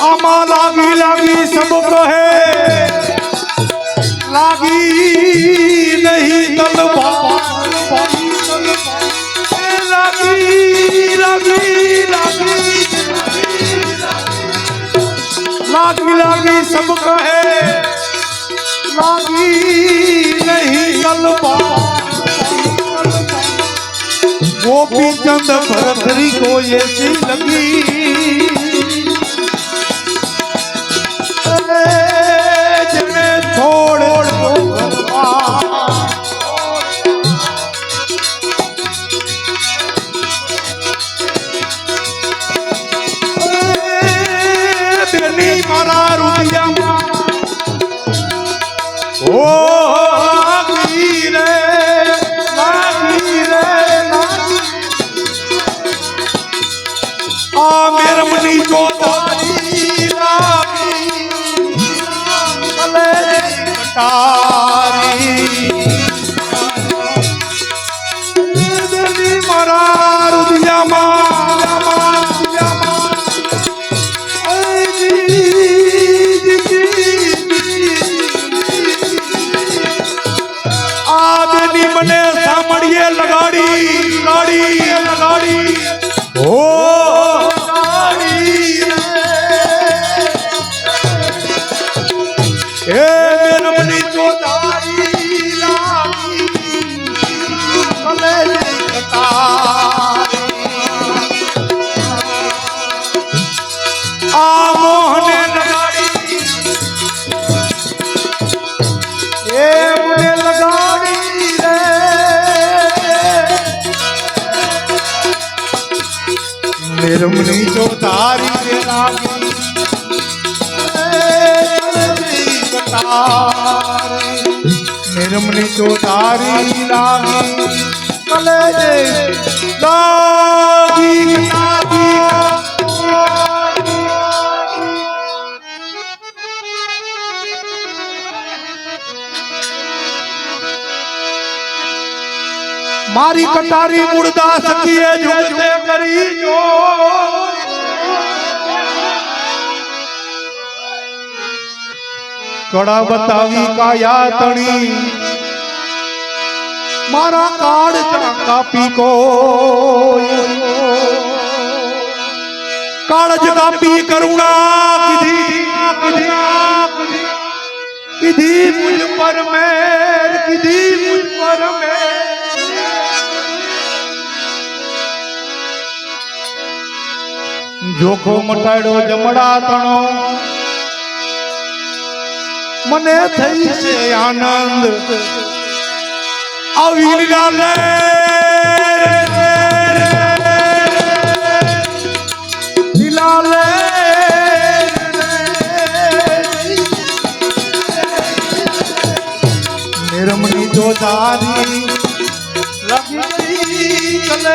આમાં લાગી લાગી સબ કહે લાગી નહીં તલવાર લાગી લાગી લાગી લાગી લાગી સબ કહે લાગી ગોપી ચંદ ભરતરી કોયે સી લગી જને છોડ મારા રૂપિયા ઓ નિર્મની જો તારી લાગી નિર્મની જો તારી લાગી કલે લાગી લાગી મારી કટારી મુર્દા સખીએ જુગતે કરી જો કડા બતાવી કાયા તણી મારા કાળ કાપી કો કાળજ કાપી કરુણા કીધી કીધી મુજ પર મેર કીધી મુજ પર મેર જોખો મટાડ્યો જમડા તણો. મને થઈ છે આનંદ. આવી લીલા લે. જો તારી લગી કલે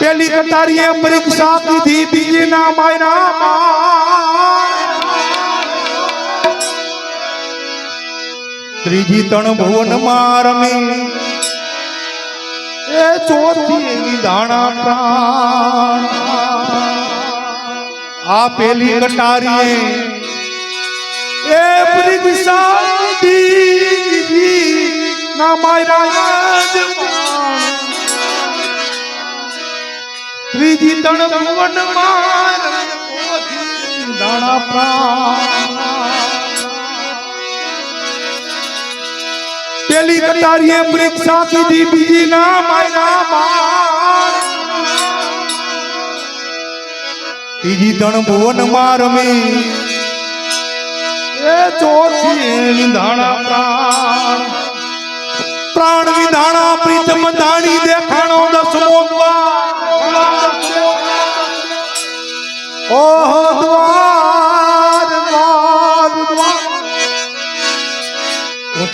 પેલી કટારીએ પરીક્ષા દીધી બીજી ના માયના ત્રીજી તણ ભુવનમાં રમી. ચોથી એની દાણા પ્રાણ આ પેલી કટારીએ એ પરીક્ષા કીધી ના માયના ત્રીજી તણ ભુવનમાં રમી દાણા પ્રાણ પેલી કટારીએ પરીક્ષા કીધી બીજી ના માયના બાર. ત્રીજી તણ ભુવનમાં. રમી એ ચોથી વિંધાણા પ્રાણ. પ્રાણ વિધાણા પ્રીતમ દાણી દેખાણો દસમો દ્વાર. ઓહો, દ્વાર.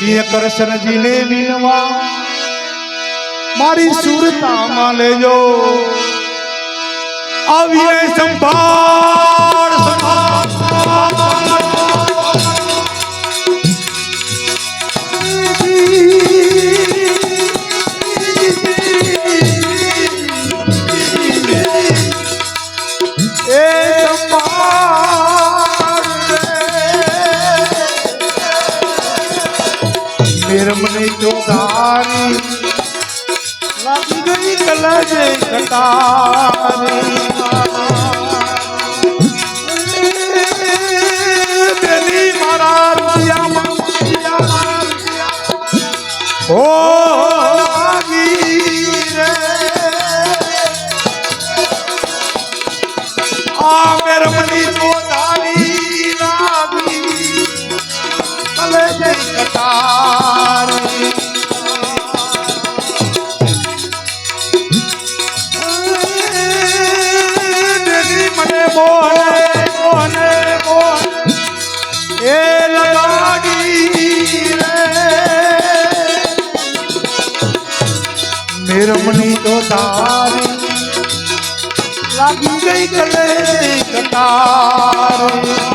ઊંચી કરશનજીને વિનવા. મારી સુરતામાં લેજો. આવીએ સંભાળ. જોદારી લાગી ગઈ કટારી બેલી મારા. ઓ કટાર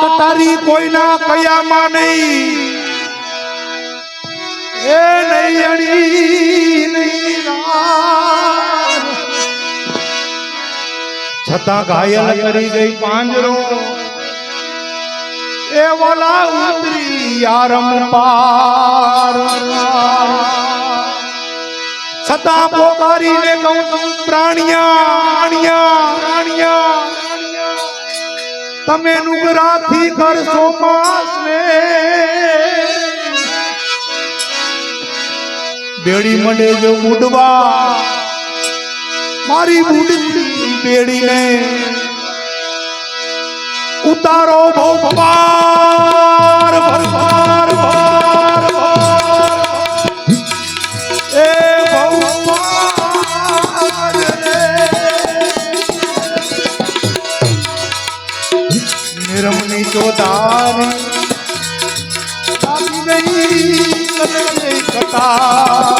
કટારી કોઈના કયામાં નહીં. એ નહીં છતાં ઘાયલ કરી ગઈ પાંજરો. એ વાલા ઉતરી યારમ પાર. છતાં પોકારીને કહું પ્રાણિયા પ્રાણિયા પ્રાણિયા. તમે નુગરાથી કરશો માસને બેડી મને જો ઉડવા મારી બુડતી બેડીને ઉતારો ભોપાર ભવાર ચોદારી ગઈ કટાર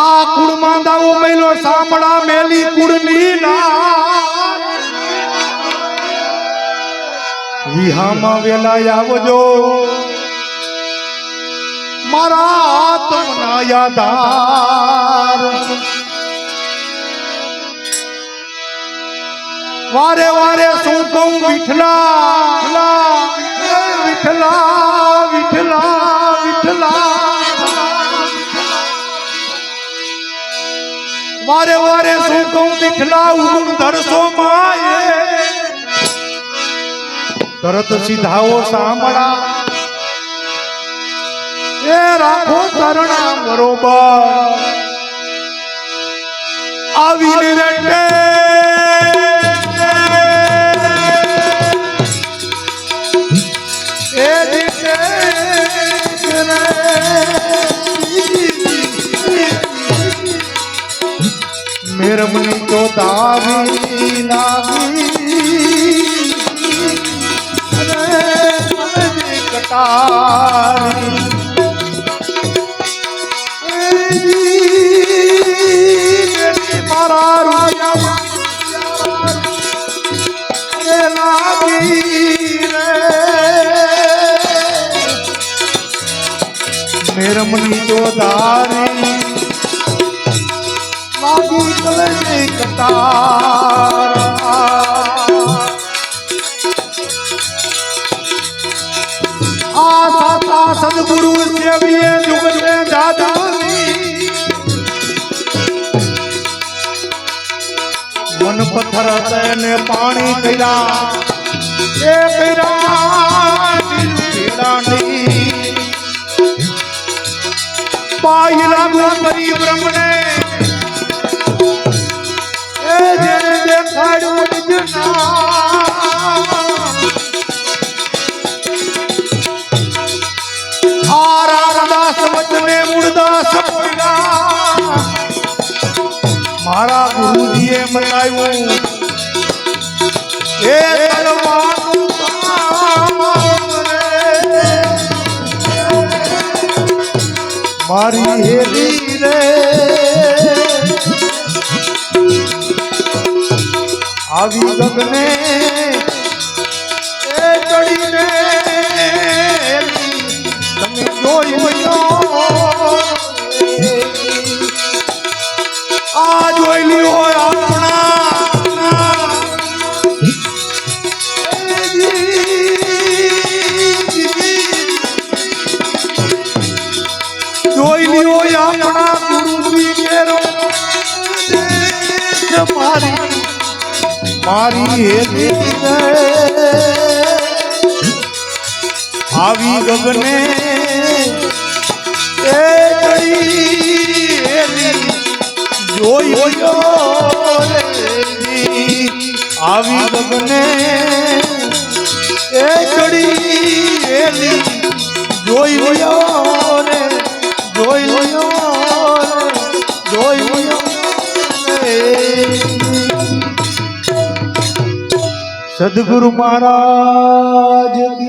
આ કુળમાં દાવો મેલો સાંભળા મેલી કુળની ના વિહામાં વેલા આવજો. મારા આત્મના યાદાર વારે વારે શું કહું વિઠલા એ વિઠલા વિઠલા વિઠલા વારે વારે શું કહું વિઠલા ઉગુણ ધરસો માયે તરત સીધાઓ સાંભળા એ રાખો તરણા બરોબર આવીને રેટે એ દીતે મેરમની તો દાવી નાવી અરે મેરમની તો દારી લાગી કલની કતાર. આ સાતા સદગુરુ સેવીએ જુગને દાદાની. મન પથ્થર તેને પાણી કર્યા એ કર્યા પાય લાગુ કરી બ્રહ્મને. એ જેને દેખાડ્યું નિજના આ રામદાસ વચને મૂળદાસ મારા ગુરુજીએ મનાવ્યું. મારી હેલી રે. આવી ગગને મારી હેલી આવી ગગને એ હેલી જોઈ આવી ગગને એ ચડી એલી જોઈ લો રે, જોઈ લો. સદગુરુ મહારાજ.